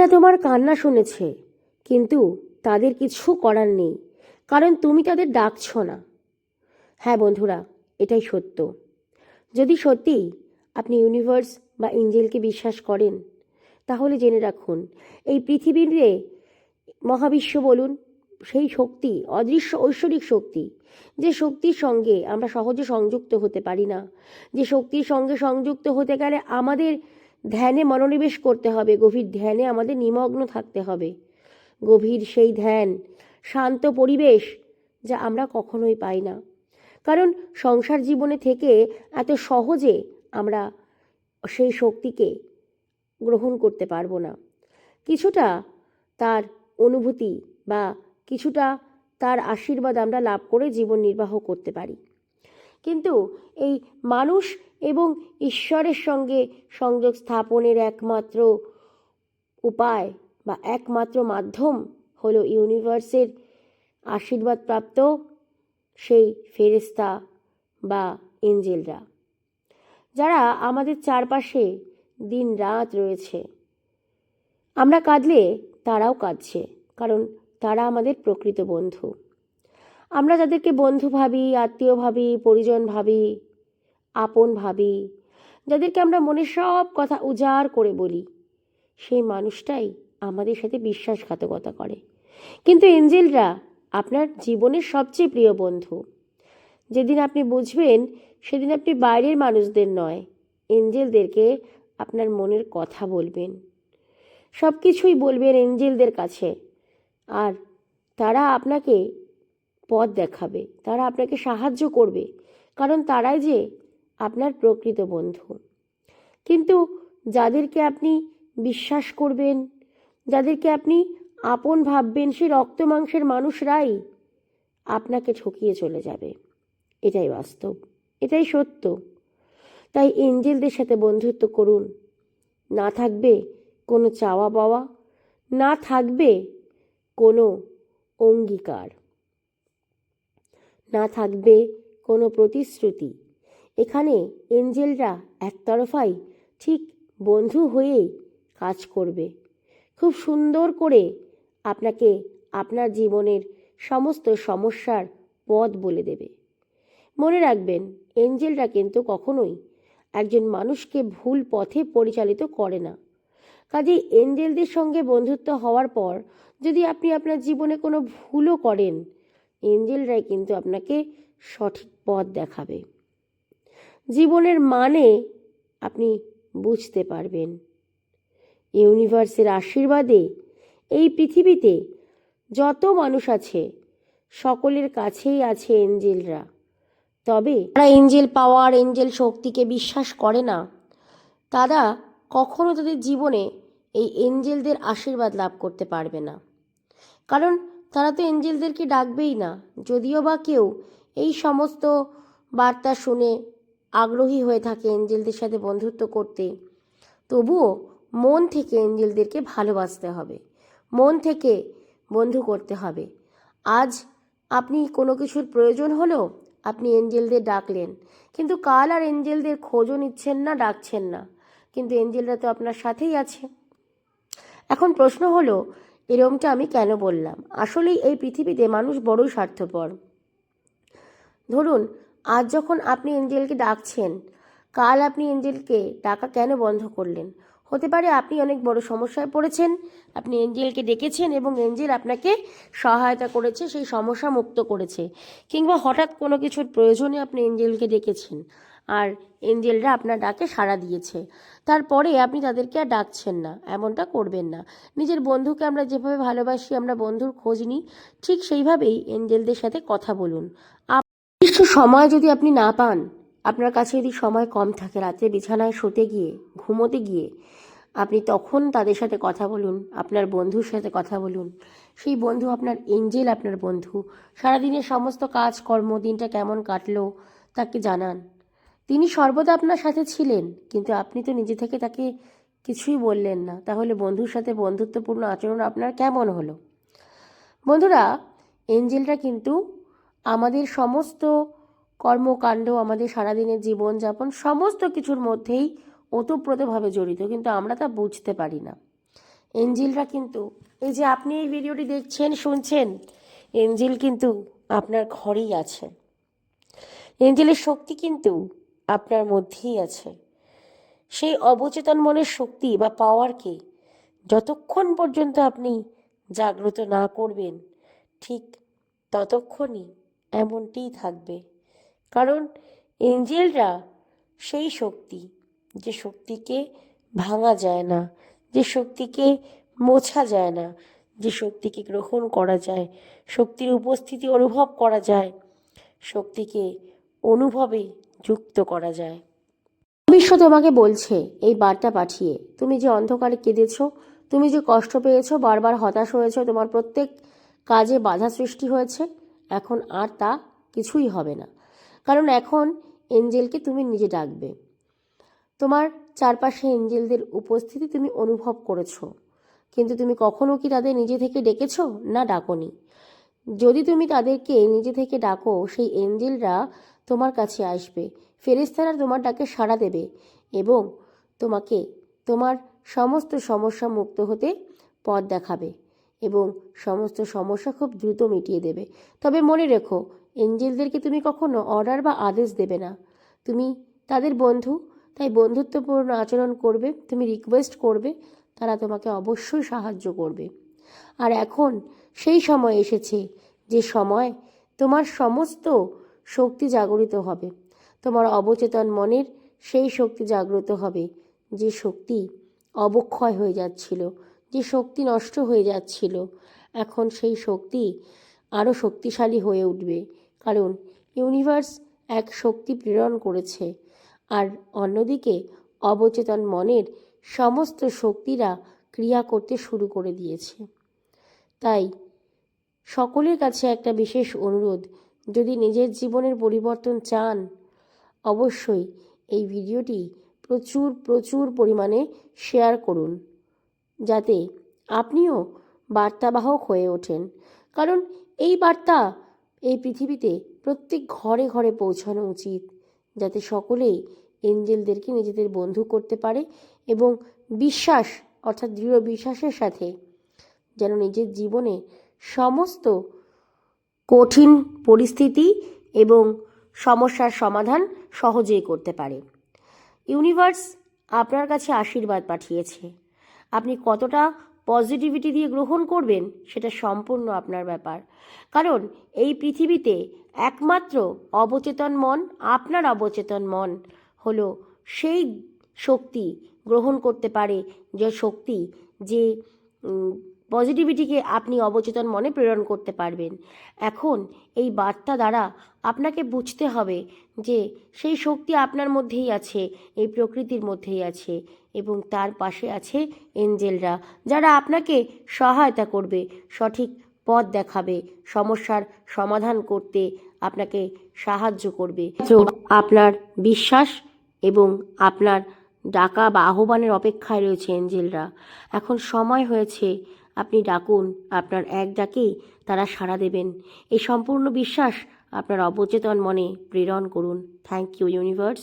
এঞ্জেলরা তোমার কান্না শুনেছে, কিন্তু তাদের কিছু করার নেই, কারণ তুমি তাদের ডাকছো না। হ্যাঁ বন্ধুরা, এটাই সত্য। যদি সত্যিই আপনি ইউনিভার্স বা এঞ্জেলকে বিশ্বাস করেন, তাহলে জেনে রাখুন, এই পৃথিবীতে মহাবিশ্ব বলুন, সেই শক্তি, অদৃশ্য ঐশ্বরিক শক্তি, যে শক্তির সঙ্গে আমরা সহজে সংযুক্ত হতে পারি না, যে শক্তির সঙ্গে সংযুক্ত হতে গেলে আমাদের ধ্যানে মনোনিবেশ করতে হবে, গভীর ধ্যানে আমাদের নিমগ্ন থাকতে হবে। গভীর সেই ধ্যান, শান্ত পরিবেশ যা আমরা কখনোই পাই না। কারণ সংসার জীবনে থেকে এত সহজে আমরা সেই শক্তিকে গ্রহণ করতে পারব না। কিছুটা তার অনুভূতি বা কিছুটা তার আশীর্বাদ আমরা লাভ করে জীবন নির্বাহ করতে পারি। কিন্তু এই মানুষ এবং ঈশ্বরের সঙ্গে সংযোগ স্থাপনের একমাত্র উপায় বা একমাত্র মাধ্যম হলো ইউনিভার্সের আশীর্বাদপ্রাপ্ত সেই ফেরেস্তা বা এঞ্জেলরা। যারা আমাদের চারপাশে দিন রাত রয়েছে। আমরা কাঁদলে তারাও কাঁদছে, কারণ তারা আমাদের প্রকৃত বন্ধু। আমরা যাদেরকে বন্ধু ভাবি, আত্মীয় ভাবি, পরিজন ভাবি, আপন ভাবি, যাদেরকে আমরা মনের সব কথা উজাড় করে বলি, সেই মানুষটাই আমাদের সাথে বিশ্বাসঘাতকতা করে। কিন্তু এঞ্জেলরা আপনার জীবনের সবচেয়ে প্রিয় বন্ধু। যেদিন আপনি বুঝবেন, সেদিন আপনি বাইরের মানুষদের নয়, এঞ্জেলদেরকে আপনার মনের কথা বলবেন। সব কিছুই বলবেন এঞ্জেলদের কাছে। আর তারা আপনাকে পথ দেখাবে, তারা আপনাকে সাহায্য করবে, কারণ তারাই যে আপনার প্রকৃত বন্ধু। কিন্তু যাদেরকে আপনি বিশ্বাস করবেন, যাদেরকে আপনি আপন ভাববেন, সে রক্ত মাংসের মানুষরাই আপনাকে ঠকিয়ে চলে যাবে। এটাই বাস্তব, এটাই সত্য। তাই এঞ্জেলদের সাথে বন্ধুত্ব করুন। না থাকবে কোনো চাওয়া পাওয়া না থাকবে কোনো অঙ্গীকার। না থাকবে কোনো প্রতিশ্রুতি। এখানে এঞ্জেলরা একতরফাই ঠিক বন্ধু হয়েই কাজ করবে। খুব সুন্দর করে আপনাকে আপনার জীবনের সমস্ত সমস্যার পথ বলে দেবে। মনে রাখবেন, এঞ্জেলরা কিন্তু কখনোই একজন মানুষকে ভুল পথে পরিচালিত করে না। কাজেই এঞ্জেলদের সঙ্গে বন্ধুত্ব হওয়ার পর যদি আপনি আপনার জীবনে কোনো ভুলও করেন এঞ্জেলরাই কিন্তু আপনাকে সঠিক পথ দেখাবে। জীবনের মানে আপনি বুঝতে পারবেন। ইউনিভার্সের আশীর্বাদে এই পৃথিবীতে যত মানুষ আছে, সকলের কাছেই আছে এঞ্জেলরা। তবে তারা এঞ্জেল পাওয়ার, এঞ্জেল শক্তিকে বিশ্বাস করে না, তারা কখনো তাদের জীবনে এই এঞ্জেলদের আশীর্বাদ লাভ করতে পারবে না। কারণ তারা তো এঞ্জেলদেরকে ডাকবেই না, যদিও বা কেউ। এই সমস্ত বার্তা শুনে আগ্রহী হয়ে থাকে এঞ্জেলদের সাথে বন্ধুত্ব করতে। তবুও মন থেকে এঞ্জেলদেরকে ভালোবাসতে হবে, মন থেকে বন্ধু করতে হবে। আজ আপনি কোনো কিছুর প্রয়োজন হলো আপনি এঞ্জেলদের ডাকলেন, কিন্তু কাল আর এঞ্জেলদের খোঁজও নিচ্ছেন না, ডাকছেন না। কিন্তু এঞ্জেলরা তো আপনার সাথেই আছে। এখন প্রশ্ন হলো এরমটা আমি কেন বললাম? আসলেই এই পৃথিবীতে মানুষ বড়ই স্বার্থপর। ধরুন, আজ যখন আপনি এঞ্জেলকে ডাকছেন, কাল আপনি এঞ্জেলকে ডাকা কেন বন্ধ করলেন? হতে পারে আপনি অনেক বড় সমস্যায় পড়েছেন, আপনি এঞ্জেলকে ডেকেছেন এবং এঞ্জেল আপনাকে সহায়তা করেছে, সেই সমস্যা মুক্ত করেছে। কিংবা হঠাৎ কোনো কিছুর প্রয়োজনে আপনি এঞ্জেলকে ডেকেছেন। আর এঞ্জেলরা আপনার ডাকে সাড়া দিয়েছে। তারপরে আপনি তাদেরকে আর ডাকছেন না, এমনটা করবেন না। নিজের বন্ধুকে আমরা যেভাবে ভালোবাসি, আমরা বন্ধুর খোঁজ নিই ঠিক সেইভাবেই এঞ্জেলদের সাথে কথা বলুন। নির্দিষ্ট সময় যদি আপনি না পান, আপনার কাছে যদি সময় কম থাকে রাতে বিছানায় শুতে গিয়ে, ঘুমোতে গিয়ে, আপনি তখন তাদের সাথে কথা বলুন, আপনার বন্ধুর সাথে কথা বলুন। সেই বন্ধু আপনার এঞ্জেল, আপনার বন্ধু। সারাদিনের সমস্ত কাজকর্ম, দিনটা কেমন কাটলো, তাকে জানান। তিনি সর্বদা আপনার সাথে ছিলেন, কিন্তু আপনি তো নিজে থেকে তাকে কিছুই বললেন না। তাহলে বন্ধুর সাথে বন্ধুত্বপূর্ণ আচরণ আপনার কেমন হলো? বন্ধুরা এঞ্জেলটা কিন্তু আমাদের সমস্ত কর্মকাণ্ড, আমাদের সারাদিনের জীবনযাপন সমস্ত কিছুর মধ্যেই ওতপ্রোতভাবে জড়িত, কিন্তু আমরা তা বুঝতে পারি না। এঞ্জেলরা কিন্তু, এই যে আপনি এই ভিডিওটি দেখছেন, শুনছেন, এঞ্জেল কিন্তু আপনার ঘরেই আছে। এঞ্জেলের শক্তি কিন্তু আপনার মধ্যেই আছে। সেই অবচেতন মনের শক্তি বা পাওয়ারকে যতক্ষণ পর্যন্ত আপনি জাগ্রত না করবেন, ঠিক ততক্ষণই এমনটিই থাকবে। কারণ এঞ্জেলরা সেই শক্তি, যে শক্তিকে ভাঙা যায় না, যে শক্তিকে মোছা যায় না, যে শক্তিকে গ্রহণ করা যায়, শক্তির উপস্থিতি অনুভব করা যায়, শক্তিকে অনুভবে যুক্ত করা যায়। বিশ্ব তোমাকে বলছে, এই বার্তা পাঠিয়ে। তুমি যে অন্ধকারে কেঁদেছো, তুমি যে কষ্ট পেয়েছ, বারবার হতাশ হয়েছো, তোমার প্রত্যেক কাজে বাধা সৃষ্টি হয়েছে, এখন আর তা কিছুই হবে না। কারণ এখন এঞ্জেলকে তুমি নিজে ডাকবে। তোমার চারপাশে এঞ্জেলদের উপস্থিতি তুমি অনুভব করেছ। কিন্তু তুমি কখনো কি তাদের নিজে থেকে ডেকেছো? না, ডাকনি। যদি তুমি তাদেরকে নিজে থেকে ডাকো, সেই এঞ্জেলরা তোমার কাছে আসবে। ফেরেস্তারা তোমার ডাকে সাড়া দেবে এবং তোমাকে, তোমার সমস্ত সমস্যা মুক্ত হতে পথ দেখাবে এবং সমস্ত সমস্যা খুব দ্রুত মিটিয়ে দেবে। তবে মনে রেখো, এঞ্জেলদেরকে তুমি কখনো অর্ডার বা আদেশ দেবে না। তুমি তাদের বন্ধু, তাই বন্ধুত্বপূর্ণ আচরণ করবে, তুমি রিকোয়েস্ট করবে, তারা তোমাকে অবশ্যই সাহায্য করবে। আর এখন সেই সময় এসেছে যে সময় তোমার সমস্ত শক্তি জাগরিত হবে। তোমার অবচেতন মনের সেই শক্তি জাগ্রত হবে, যে শক্তি অবক্ষয় হয়ে যাচ্ছিল, যে শক্তি নষ্ট হয়ে যাচ্ছিল। এখন সেই শক্তি আরও শক্তিশালী হয়ে উঠবে, কারণ ইউনিভার্স এক শক্তি প্রেরণ করেছে। আর অন্যদিকে, অবচেতন মনের সমস্ত শক্তিরা ক্রিয়া করতে শুরু করে দিয়েছে। তাই সকলের কাছে একটা বিশেষ অনুরোধ যদি নিজের জীবনের পরিবর্তন চান, অবশ্যই এই ভিডিওটি প্রচুর প্রচুর পরিমাণে শেয়ার করুন, যাতে আপনিও বার্তাবাহক হয়ে ওঠেন। কারণ এই বার্তা এই পৃথিবীতে প্রত্যেক ঘরে ঘরে পৌঁছানো উচিত, যাতে সকলেই এঞ্জেলদেরকে নিজেদের বন্ধু করতে পারে এবং বিশ্বাস, অর্থাৎ দৃঢ় বিশ্বাসের সাথে যেন নিজের জীবনে সমস্ত কঠিন পরিস্থিতি এবং সমস্যার সমাধান সহজেই করতে পারে। ইউনিভার্স আপনার কাছে আশীর্বাদ পাঠিয়েছে। আপনি কতটা পজিটিভিটি দিয়ে গ্রহণ করবেন সেটা সম্পূর্ণ আপনার ব্যাপার। কারণ এই পৃথিবীতে একমাত্র অবচেতন মন, আপনার অবচেতন মন হলো সেই শক্তি গ্রহণ করতে পারে যে শক্তি যে পজিটিভিটিকে আপনি অবচেতন মনে প্রেরণ করতে পারবেন। এখন এই বার্তা দ্বারা আপনাকে বুঝতে হবে যে সেই শক্তি আপনার মধ্যেই আছে, এই প্রকৃতির মধ্যেই আছে এবং তার পাশে আছে এঞ্জেলরা যারা আপনাকে সহায়তা করবে, সঠিক পথ দেখাবে, সমস্যার সমাধান করতে আপনাকে সাহায্য করবে। আপনার বিশ্বাস এবং আপনার ডাকা বা আহ্বানের অপেক্ষায় রয়েছে এঞ্জেলরা। এখন সময় হয়েছে আপনি ডাকুন, আপনার এক ডাকেই তারা সাড়া দেবেন। এই সম্পূর্ণ বিশ্বাস আপনার অবচেতন মনে প্রেরণ করুন। Thank you universe